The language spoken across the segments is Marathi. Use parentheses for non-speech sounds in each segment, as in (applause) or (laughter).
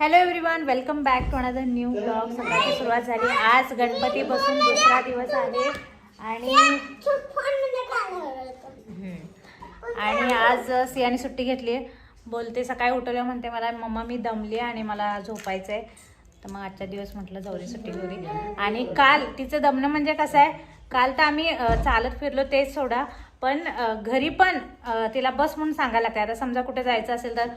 Hello everyone welcome back to another new blog सगळ्याची सुरुवात झाली. आज गणपतीपासून दुसरा दिवस आहे. आणि आणि आज सियाने सुट्टी घेतली आहे. बोलते सकाळी उठवलं म्हणते मला मम्मा मी दमली आणि मला झोपायचं आहे तर मग आजच्या दिवस म्हटलं जाऊ सुट्टी घेऊन दे. आणि काल तिचं दमणं म्हणजे कसं आहे? काल तर आम्ही चालत फिरलो तेच सोडा. पण घरी पण तिला बस म्हणून सांगायला लागते. आता समजा कुठे जायचं असेल तर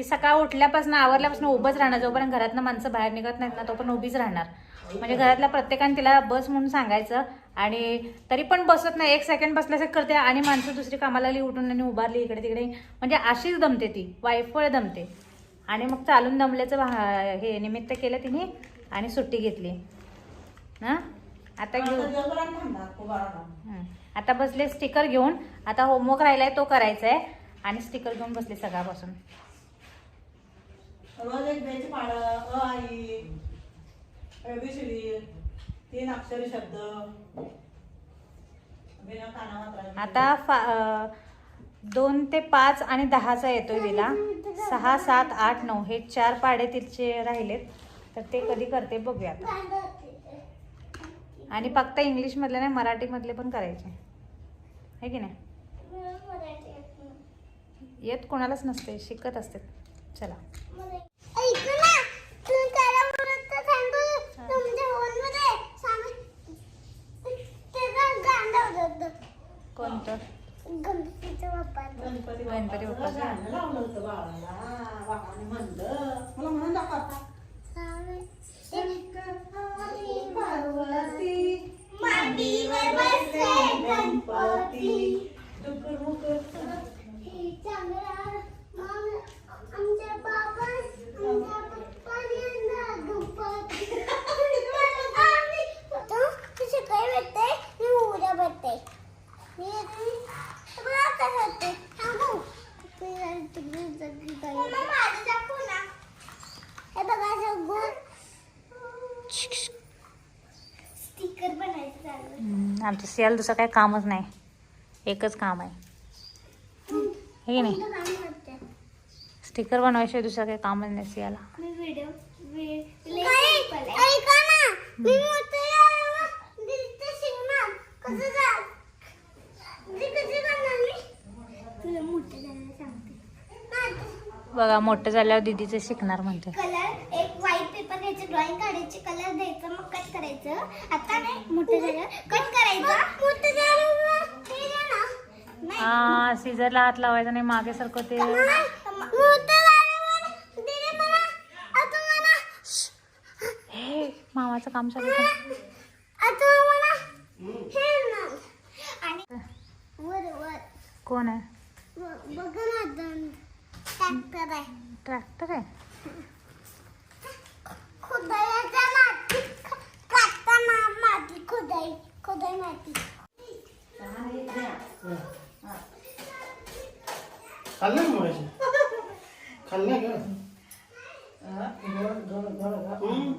ती सकाळ उठल्यापासून आवरल्यापासून उभंच राहणार जोपर्यंत घरातनं माणसं बाहेर निघत नाहीत ना तो पण उभीच राहणार. म्हणजे घरातल्या प्रत्येकाने तिला बस म्हणून सांगायचं आणि तरी पण बसत नाही एक सेकंड बसल्यासारखं करते आणि माणसं दुसरी कामाला आली उठून आणि उभारली इकडे तिकडे. म्हणजे अशीच दमते ती वायफळ दमते. आणि मग चालून दमल्याचं हे निमित्त केलं तिने आणि सुट्टी घेतली. ना आता घेऊ. हं. आता बसले स्टिकर घेऊन आता होमवर्क राहिलाय तो करायचा आहे आणि स्टिकर घेऊन बसले सकाळपासून. रोज एक बेच पाड अ आई एबीसीडी तीन अक्षरी शब्द. बिना कानामात्रा आता फा- अं, दोन ते पाच आणि दहाचा येतोय तिला सहा सात आठ नऊ हे चार पाडे तिचे राहिलेत. तर ते कधी करते बघूया आता. आणि फक्त इंग्लिश मधले नाही मराठी मधले पण करायचे. हे की नाही? येत कोणालाच नसते शिकत असते. चला कोणतं गणपती गणपती बाप्पाचं बाप्पाचं. गाणं लावलं होतं बाळाला बाळाने म्हणलं मला म्हणून दाखव आता पार्वती मांडीवर बसले गणपती. डुकर मुकर आमच्या बाबा आमच्या पप्पाने गणपती सकाळी भेटते मी उद्या भेटते मी बघा कसं होते थांबू माझं दाखव ना हे बघा सगळं स्टिकर बनायचं चालू आहे. हम्म, आमच्या सियाला दुसरं काही कामच नाही. एकच काम आहे. हे नाही? स्टिकर बनवायशिवाय दुसरं काही कामच नाही सियाला. व्हिडिओ ऐका ना मी मोठे झाल्यावर दिसते शिकणार कसं जा ते कसे करणार मी तुला मोठे झाल्यावर सांगते बघा मोठं झाल्यावर दीदीचं शिकणार म्हणते कलर एक व्हाईट पेपर घ्यायचं ड्रॉइंग काढायचे कलर द्यायचं मग कट करायचं. आता नाही मोठं झालं कट करायचं. मोठं झाल्यावर हे हा सीझरला हात लावायचा नाही मागे सारखं ते. मोठं झाल्यावर दीदी मला आता मला हे मामाचं काम चालू आहे. आता मला हे ना आणि वर वर. कोण आहे? ट्रॅक्टर आहे ट्रॅक्टर आहे खुदाईच्या माती काढताना माती खुदाई खुदाई माती खाल्लं ना मगाशी खाल्लं का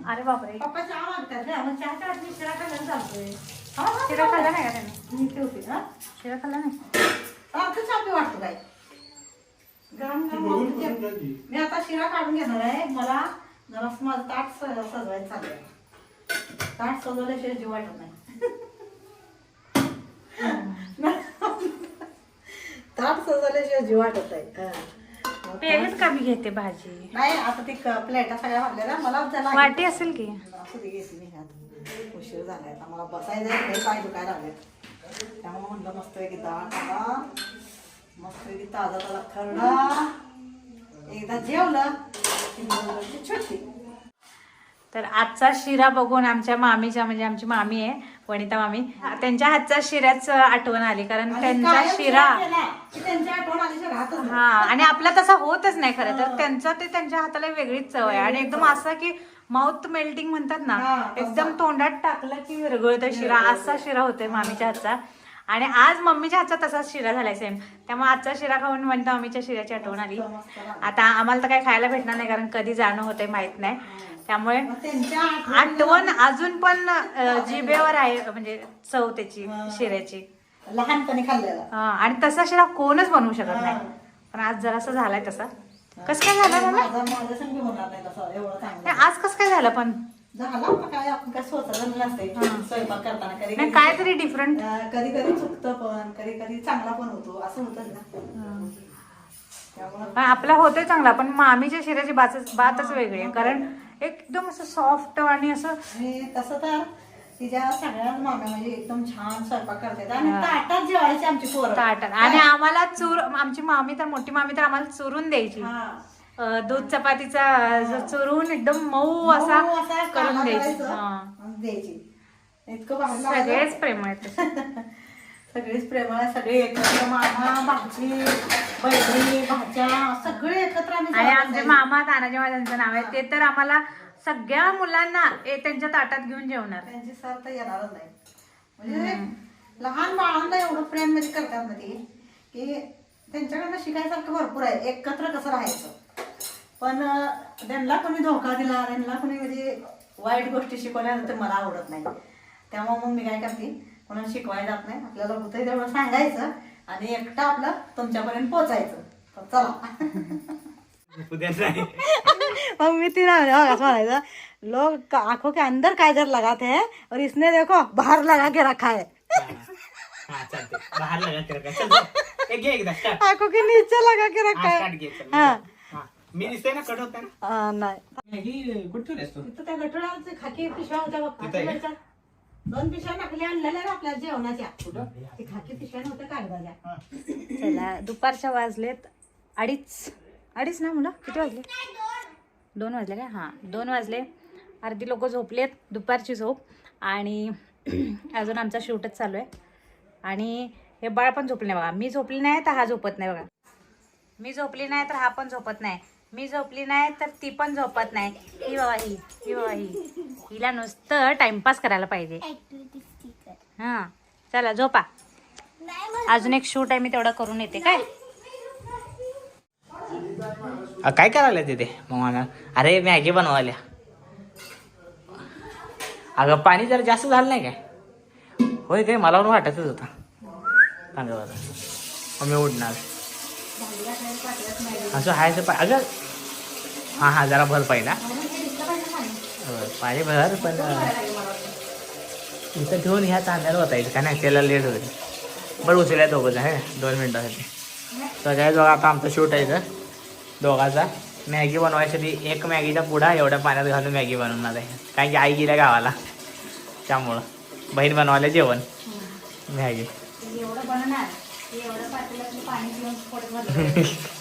अरे बापरे पप्पा चहा मागतात ना मग चहाच्या वाटणी शिरा खायला चालतोय शिरा खाल्ला नाही का त्याने मी ठेवते हा शिरा खाल्ला नाही आता चापी वाटतो काय गरम ती गरम बघून होतं करून ते. टाकी. मी आता शिरा काढून घेणार आहे. मला जरासं माझं ताट सजवायचं चाललंय ताट सजवल्याशिवाय जीव वाटत नाही. ताट सजवल्याशिवाय जीव वाटत हा. मग पेरच का मी घेते भाजी. नाही आता ती प्लेटा सगळ्या वाढल्या मला त्याला वाटी असेल की? असू मी ह्यात उशीर झालाय आता मला बसायचं आहे काही पाय दुखायला लागले त्यामुळे म्हणलं मस्त पैकी डाळ टाका मस्त पैकी ताजा ताजा खरडा. एकदा जेवलं की तर आजचा शिरा बघून आमच्या मामीच्या म्हणजे आमची मामी आहे वनिता मामी त्यांच्या हातचा शिऱ्याच आठवण आली कारण त्यांचा शिरा केला की त्यांच्या आठवण आल्याशिवाय राहतच नाही. हा आणि आपला तसा होतच नाही खरं तर. त्यांचा ते त्यांच्या हाताला वेगळीच चव आहे. आणि एकदम असं की माउथ मेल्टिंग म्हणतात ना हा, तसा. एकदम तोंडात टाकलं की विरघळतं शिरा. असा शिरा होतोय मामीच्या हातचा. आणि आज मम्मीच्या हातचा तसाच शिरा झालाय सेम त्यामुळे आजचा शिरा खाऊन म्हणता मम्मीच्या शिऱ्याची आठवण आली. आता आम्हाला तर काही खायला भेटणार नाही कारण कधी जाणं होतंय माहीत नाही. त्यामुळे आठवण अजून पण अं, जिभेवर आहे म्हणजे चव त्याची शिऱ्याची. लहानपणी खाल्लेला. आणि तसा शिरा कोणच बनवू शकत नाही. पण आज जरासा झालाय तसा. कसं काय झालं आज कसं काय झालं पण? झालं आपलं काय आपण काय स्वतः नसते स्वयंपाक करताना कधी नाही काय तरी डिफरंट कधी कधी चुकतं पण कधी कधी चांगला पण होतो असं होतं ना. त्यामुळं आपला होतोय चांगला पण मामीच्या शिऱ्याची बातच बातच वेगळी आहे. कारण एकदम असं सॉफ्ट आणि असं आणि तसं तर तिच्या सगळ्या माम्या म्हणजे एकदम छान स्वयंपाक करतात. आणि ताटात जेवायची आमची पोरं. ताटण आणि आम्हाला चूर आमची मामी तर मोठी मामी तर आम्हाला चुरून द्यायची. हा. दूध चपातीचा ज- चुरून एकदम मऊ असा करून द्यायची. हा. सगळेच प्रेम आहेत सगळेच प्रेमळ (laughs) सगळे एकत्र मामा भाजी बहिणी भाच्या सगळे एकत्र आणि आमचे. मामा तानाजी त्यांचं नाव आहे. ते तर आम्हाला सगळ्या मुलांना त्यांच्या ताटात घेऊन जेवणार. त्यांची सर तर येणारच नाही. म्हणजे लहान बाळांना एवढं प्रेम म्हणजे करतात ते की त्यांच्याकडनं शिकायसारखं भरपूर आहे. एकत्र कसं राहायचं? पण त्यांना कोणी धोका दिला त्यांना कोणी म्हणजे वाईट गोष्टी शिकवल्यानंतर मला आवडत नाही. त्यामुळे मग मी काय करते कोणाला शिकवायला जात नाही. आपल्याला होतंय तेवढं सांगायचं आणि एकटं आपलं तुमच्यापर्यंत पोचायचं तर चला. उद्या नाही मग मी ती म्हणायचं लोग आंखों के अंदर काजर लगाते हैं और इसने देखो बाहर लगा के रखा है. हा बाहेर लगा एकदा स्टार्ट आंखों के नीचे लगा के रखा हा. है. मी दिसतोय ना कट होत ना? आ, नाही. मॅगी कुठे ठेवलीस तू? तिथं त्या गठोड्याचे खाकी पिशव्या होत्या बघ तिथं आहे? खाकीवरच्या. दोन पिशव्या टाकल्या आणलेल्या ना आपल्या जेवणाच्या. कुठं? ती खाकी पिशव्या नव्हत्या कागदाच्या हा. चला दुपारच्या वाजलेत अडीच. अडीच ना मुलं? किती वाजले? दोन वाजले काय? हां दोन वाजले. अर्धी लोक झोपलेत दुपारची झोप. आणि (clears throat) अजून आमचा शूटच चालू आहे. आणि हे बाळ पण झोपले नाही बघा. मी झोपली नाही तर हा झोपत नाही बघा. मी झोपली नाही तर हा पण झोपत नाही. मी झोपली नाही तर ती पण झोपत नाही. ही बाबा ही ही बाबा ही. हिला नुसतं टाइमपास करायला पाहिजे. ऍक्टिव्हिटी हां चला झोपा. अजून एक शूट आहे मी तेवढं करून येते काय? काय करायला तिथे मग मला अरे मॅगी बनवायला. अगं पाणी जरा जास्त झालं नाही काय? होय काय मला वाटतच होता. चांगलं मग मी उडणार. असं हायचं पा अगं हां हां जरा भर होय, पाणी भर पण इथं ठेवून ह्या तांदळाला होता का नाही त्याला लेट होईल. बरं उचलल्या दोघं जण हे दोन मिनटासाठी. सगळ्या जोगा आता आमचं शूट आहे इथं. दोघाचा. मॅगी बनवायसाठी एक मॅगीचा पुडा एवढ्या पाण्यात घालून मॅगी बनवणार आहे कारण की आई गेल्या गावाला. त्यामुळं. बहीण बनवायला जेवण. मॅगी. (laughs)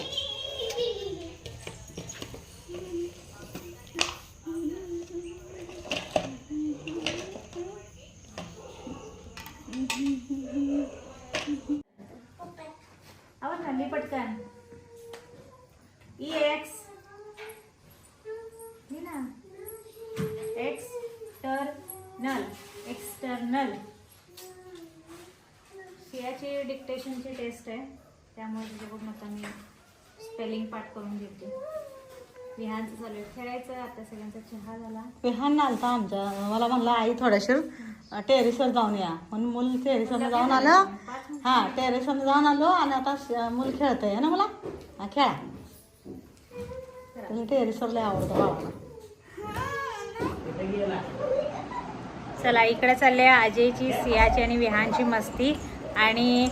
सियाची डिक्टेशनची टेस्ट आहे. त्यामुळे तुझ्याकडून आता मी स्पेलिंग पाठ करून घेते. विहानचं चालू आहे खेळायचं आता सगळ्यांचा चहा झाला. विहान आलता आमच्या मला म्हणलं आई थोड्याशी टेरेसवर जाऊन या. म्हणून मूल टेरेसवर जाऊन आलं. हा टेरेसवर जाऊन आलो आणि आता मूल खेळतंय. ना मला? हा, खेळा. त्याला टेरेसवर लय आवडतं बाळाला चला इकडे चालले अजयची सियाची आणि विहानची मस्ती. आणि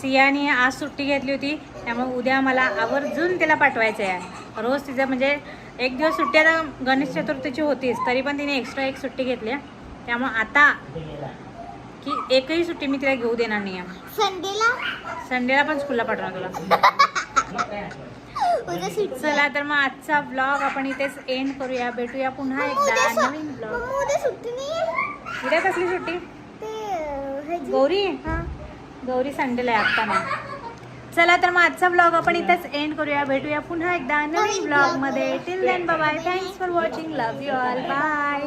सियाने आज सुट्टी घेतली होती त्यामुळे उद्या मला आवर्जून तिला पाठवायचं आहे. रोज तिचं म्हणजे एक दिवस सुट्टी आता गणेश चतुर्थीची होतीच तरी पण तिने एक्स्ट्रा एक सुट्टी घेतली आहे. त्यामुळे आता की एकही सुट्टी मी तिला घेऊ देणार नाही आहे. संडेला? संडेला पण स्कूलला पाठवणार तुला. (laughs) चला तर मग आजचा ब्लॉग आपण इथेच एंड करूया. भेटूया पुन्हा एकदा नवीन ब्लॉग उद्या कसली सुट्टी? गौरी? गौरी संडेला आहे आत्ता नाही चला तर मग आजचा ब्लॉग आपण इथेच एंड करूया. भेटूया पुन्हा एकदा नवीन ब्लॉगमध्ये. Till then bye thanks for watching love you all bye